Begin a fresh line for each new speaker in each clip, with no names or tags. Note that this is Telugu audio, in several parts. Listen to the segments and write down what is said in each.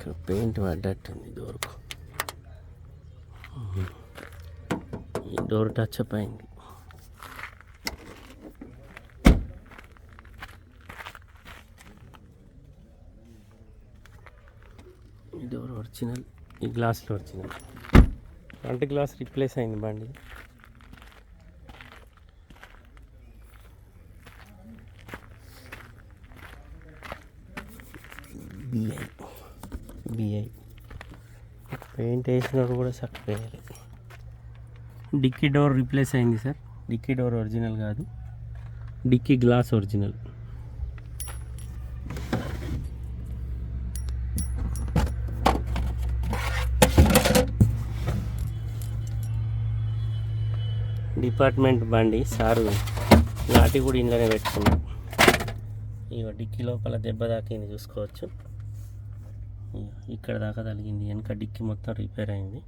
ఇక్కడ పెయింట్ పడ్డట్టుంది డోర్కు ఈ డోర్ టచ్ అప్ అయింది. ఈ డోర్ ఒరిజినల్ ఈ గ్లాస్లో ఒరిజినల్. ఫ్రంట్ గ్లాస్ రిప్లేస్ అయింది బండి. బిఐ బిఐ పెయింట్ వేసినప్పుడు కూడా చక్కగా వేయాలి. డిక్కీ డోర్ రీప్లేస్ అయింది సార్. డిక్కీ డోర్ ఒరిజినల్ కాదు. Dickey glass original. డిపార్ట్మెంట్ బండి సారు నాటి కూడా ఇంట్లోనే పెట్టుకున్నాం ఇక డిక్కీ లోపల దెబ్బ తాకింది చూసుకోవచ్చు. ఇక్కడ దాకా తగిలింది. వెనక డిక్కీ మొత్తం రిపేర్ అయింది.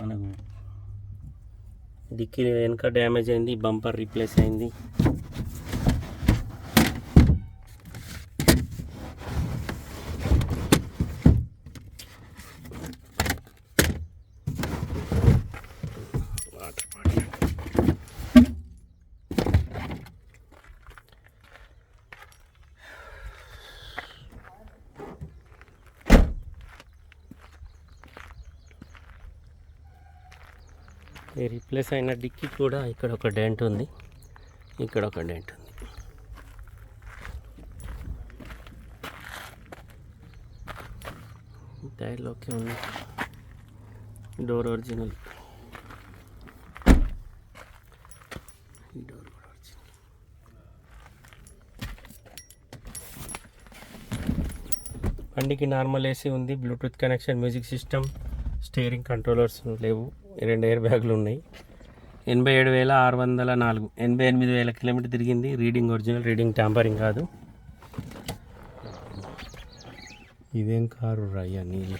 మనకు డిక్కీ వెనక డ్యామేజ్ అయింది బంపర్ రీప్లేస్ అయింది వాటర్ బాటిల్ ఈ రీప్లేస్ అయిన డిక్కీ కూడా ఇక్కడ ఒక డెంట్ ఉంది. ఇక్కడ ఒక డెంట్ ఉంది. టైర్లోకి ఉంది. డోర్ ఒరిజినల్ ఈ డోర్ కూడా ఒరిజినల్ బండికి నార్మల్ ఏసీ ఉంది Bluetooth connection music system steering controllers లేవు. రెండు ఎయిర్ బ్యాగులు ఉన్నాయి. ఎనభై ఏడు వేల ఆరు వందల నాలుగు. ఎనభై ఎనిమిది వేల కిలోమీటర్ తిరిగింది. రీడింగ్ ఒరిజినల్ రీడింగ్ ట్యాంపరింగ్ కాదు. ఇదేం కారు రయ్యా నీళ్ళు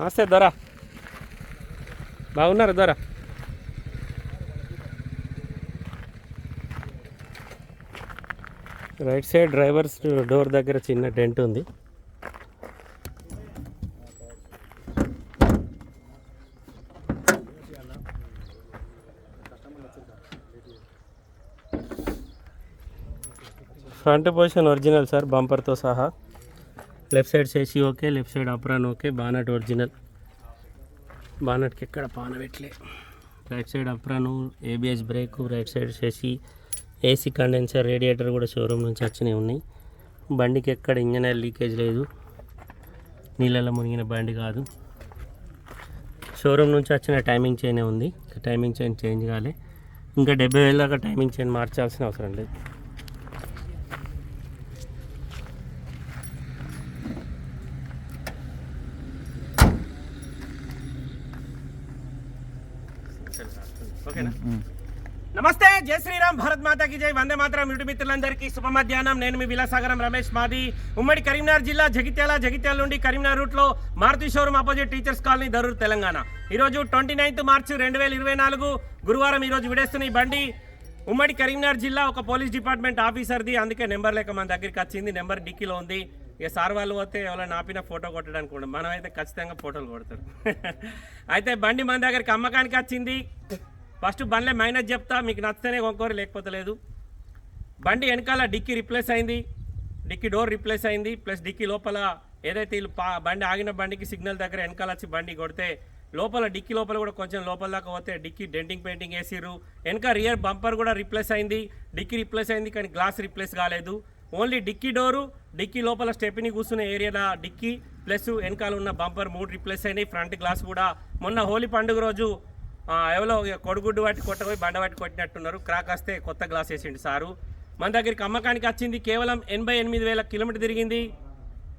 నమస్తే దొర. బాగున్నారు దొర? రైట్ సైడ్ డ్రైవర్స్ డోర్ దగ్గర చిన్న డెంట్ ఉంది. ఫ్రంట్ పొజిషన్ ఒరిజినల్ సార్ బంపర్తో సహా. లెఫ్ట్ సైడ్ చేసి okay left side apron okay. Bonnet original బానట్కి ఎక్కడ పాన పెట్టలే. Right side apron ABS brake right side చేసి ఏసీ కండెన్సర్ రేడియేటర్ కూడా షోరూమ్ నుంచి వచ్చినవి ఉన్నాయి. బండికి ఎక్కడ ఇంజన్ లీకేజ్ లేదు. నీళ్ళలో మునిగిన బండి కాదు. షోరూమ్ నుంచి వచ్చిన టైమింగ్ చైనే ఉంది. టైమింగ్ చైన్ చేంజ్ కాలే. ఇంకా డెబ్బై వేల దాకా టైమింగ్ చైన్ మార్చాల్సిన అవసరం లేదు. ఓకేనా? నమస్తే జై శ్రీరామ్ భారత్ మాతాకి జై. వందే మాత్రం యూటి మిత్రులందరికీ శుభ మధ్యాహ్నం నేను మీ విలాసాగరం రమేష్ మాది. ఉమ్మడి కరీంనగర్ జిల్లా జగిత్యాల జగిత్యాల నుండి కరీంనగర్ రూట్లో Maruti showroom opposite teachers colony Darur Telangana. ఈరోజు ట్వంటీ నైన్త్ మార్చి రెండు వేల ఇరవై నాలుగు. గురువారం ఈరోజు విడేస్తున్న ఈ బండి ఉమ్మడి కరీంనగర్ జిల్లా ఒక పోలీస్ డిపార్ట్మెంట్ ఆఫీసర్ది. అందుకే నెంబర్ లేక మన దగ్గరికి వచ్చింది. నెంబర్ డిక్కీలో ఉంది. ఇక సార్ వాళ్ళు పోతే ఎవరైనా ఆపిన ఫోటో కొట్టడానికి కూడా మనం అయితే ఖచ్చితంగా ఫోటోలు కొడతారు అయితే బండి మన దగ్గరికి అమ్మకానికి వచ్చింది. ఫస్ట్ బండ్లే మైనస్ చెప్తా మీకు నచ్చితేనే కొనుక్కోరు లేకపోతే లేదు. బండి వెనకాల డిక్కీ రిప్లేస్ అయింది డిక్కీ డోర్ రిప్లేస్ అయింది ప్లస్ డిక్కీ లోపల ఏదైతే వీళ్ళు పా బండి ఆగిన బండికి సిగ్నల్ దగ్గర వెనకాల వచ్చి బండి కొడితే లోపల డిక్కీ లోపల కూడా కొంచెం లోపల దాకా పోతే డిక్కీ డెంటింగ్ పెయింటింగ్ వేసిర్రు. వెనక రియర్ బంపర్ కూడా రిప్లేస్ అయింది డిక్కీ రిప్లేస్ అయింది కానీ గ్లాస్ రిప్లేస్ కాలేదు. ఓన్లీ డిక్కీ డోరు డిక్కీ లోపల స్టెప్ని కూర్చున్న ఏరియాలో డిక్కీ ప్లస్ వెనకాల ఉన్న బంపర్ మూడు రిప్లేస్ అయినాయి ఫ్రంట్ గ్లాస్ కూడా. మొన్న హోలీ పండుగ రోజు ఎవరో కొడుగుడ్డు పట్టి కొట్టపోయి బండ పట్టి కొట్టినట్టున్నారు. క్రాక్ వస్తే కొత్త గ్లాస్ వేసిండు సారు. మన దగ్గరికి అమ్మకానికి వచ్చింది కేవలం ఎనభై ఎనిమిది వేల కిలోమీటర్ తిరిగింది.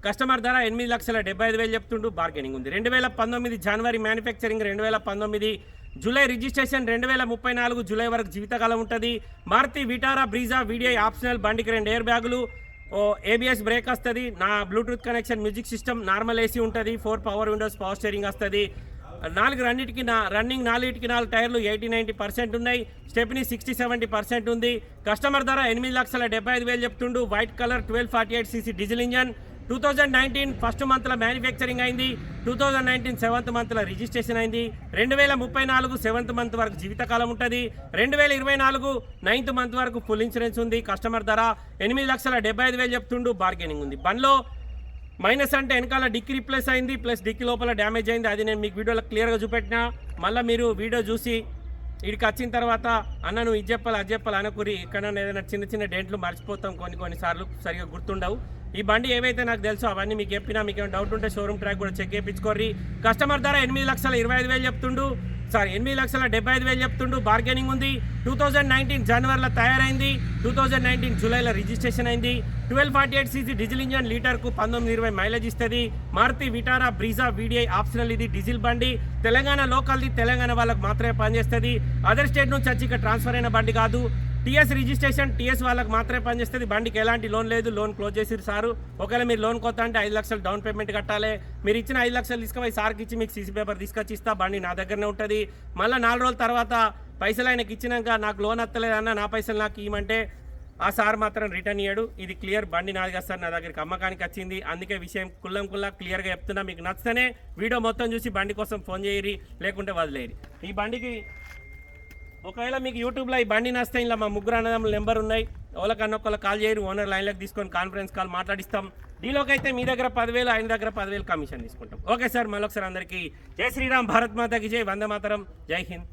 కస్టమర్ ధర ఎనిమిది లక్షల డెబ్బై ఐదు వేలు చెప్తుండు. బార్గెనింగ్ ఉంది. రెండు వేల పంతొమ్మిది జనవరి మ్యానుఫ్యాక్చరింగ్ రెండు వేల పంతొమ్మిది జూలై రిజిస్ట్రేషన్ రెండు వేల ముప్పై నాలుగు జూలై వరకు జీవితకాలం ఉంటుంది. Maruti Vitara Brezza VDI optional బండికి రెండు ఎయిర్ బ్యాగులు ఓ ఏబిఎస్ బ్రేక్ వస్తుంది. నా Bluetooth connection music system normal AC ఉంటుంది. Four power windows power steering వస్తుంది. నాలుగు రన్నిటికి నా రన్నింగ్ నాలుగిటికి నాలుగు టైర్లు ఎయిటీ నైంటీ పర్సెంట్ ఉన్నాయి. స్టెప్ని సిక్స్టీ సెవెంటీ పర్సెంట్ ఉంది. కస్టమర్ ధర ఎనిమిది లక్షల డెబ్బై ఐదు వేలు చెప్తుండు. White colour twelve forty eight CC diesel engine. Two thousand nineteen first మంత్లో మ్యానుఫ్యాక్చరింగ్ అయింది. టూ థౌజండ్ నైన్టీన్ సెవెంత్ మంత్లో రిజిస్ట్రేషన్ అయింది. రెండు వేల ముప్పై నాలుగు సెవెంత్ మంత్ వరకు జీవితకాలం ఉంటుంది. రెండు వేల ఇరవై నాలుగు నైన్త్ మంత్ వరకు ఫుల్ ఇన్సూరెన్స్ ఉంది. కస్టమర్ ధర ఎనిమిది లక్షల డెబ్బై ఐదు వేలు చెప్తుండు. బార్గెనింగ్ ఉంది. బండ్లో మైనస్ అంటే వెనకాల డిక్కి రిప్లేస్ అయింది ప్లస్ డిక్కి లోపల డ్యామేజ్ అయింది. అది నేను మీకు వీడియోలో క్లియర్గా చూపెట్టినా. మళ్ళీ మీరు వీడియో చూసి ఇక్కడికి వచ్చిన తర్వాత అన్న నువ్వు ఇది చెప్పాలి అది చెప్పాలి అనకూరి ఇక్కడ ఏదైనా చిన్న చిన్న డెంట్లు మర్చిపోతాం. కొన్ని కొన్నిసార్లు సరిగా గుర్తుండవు. ఈ బండి ఏవైతే నాకు తెలుసో అవన్నీ మీకు చెప్పినా మీకు ఏమైనా డౌట్ ఉంటే షోరూమ్ ట్రాక్ కూడా చెక్ చేయించుకోర్రి. కస్టమర్ ధర ఎనిమిది లక్షల ఇరవై ఐదు వేలు చెప్తుండు. సారీ ఎనిమిది లక్షల డెబ్బై ఐదు వేలు చెప్తుండు. బార్గెనింగ్ ఉంది. టూ థౌజండ్ నైన్టీన్ జనవరిలో తయారైంది. టూ థౌజండ్ నైన్టీన్ జూలైలో రిజిస్ట్రేషన్ అయింది. Twelve forty eight CC diesel engine లీటర్కు పంతొమ్మిది ఇరవై మైలేజ్ ఇస్తుంది. Maruti Vitara Brezza VDI optional ఇది డీజిల్ బండి. తెలంగాణ లోకల్ది తెలంగాణ వాళ్ళకి మాత్రమే పనిచేస్తుంది. అదర్ స్టేట్ నుంచి వచ్చి ఇక్కడ ట్రాన్స్ఫర్ అయిన బండి కాదు. టీఎస్ రిజిస్ట్రేషన్ టీఎస్ వాళ్ళకి మాత్రమే పనిచేస్తుంది. బండికి ఎలాంటి లోన్ లేదు లోన్ క్లోజ్ చేసిరు సారు. ఒకవేళ మీరు లోన్ కొత్త అంటే ఐదు లక్షలు డౌన్ పేమెంట్ కట్టాలి. మీరు ఇచ్చిన ఐదు లక్షలు తీసుకుపోయి సార్కి ఇచ్చి మీకు సీసీ పేపర్ తీసుకొచ్చి ఇస్తా బండి నా దగ్గరనే ఉంటుంది. మళ్ళీ నాలుగు రోజుల తర్వాత పైసలు ఆయనకి ఇచ్చినాక నాకు లోన్ అత్తలేదన్న నా పైసలు నాకు ఇవ్వమంటే ఆ సార్ మాత్రం రిటర్న్ ఇయ్యాడు. ఇది క్లియర్ బండి నాది కదా సార్ నా దగ్గరికి అమ్మకానికి వచ్చింది. అందుకే విషయం కుల్లం కుల్లా క్లియర్గా చెప్తున్నా. మీకు నచ్చితేనే వీడియో మొత్తం చూసి బండి కోసం ఫోన్ చేయరి లేకుంటే వదిలేయరి ఈ బండికి ఒకవేళ మీకు యూట్యూబ్లో ఈ బండి నస్తే ఇలా మా ముగ్గురు అన్నదమ్ముల నెంబర్ ఉన్నాయి. ఎవరికన్నా ఒకళ్ళు కాల్ చేయరు ఓనర్ లైన్లోకి తీసుకొని కాన్ఫరెన్స్ కాల్ మాట్లాడిస్తాం. డీలోకి అయితే మీ దగ్గర పదివేలు ఆయన దగ్గర పదివేలు కమిషన్ తీసుకుంటాం. ఓకే సార్ మళ్ళొకసారి అందరికీ జై శ్రీరామ్ భారత్ మాతకి జై వందే మాతరం జై హింద్.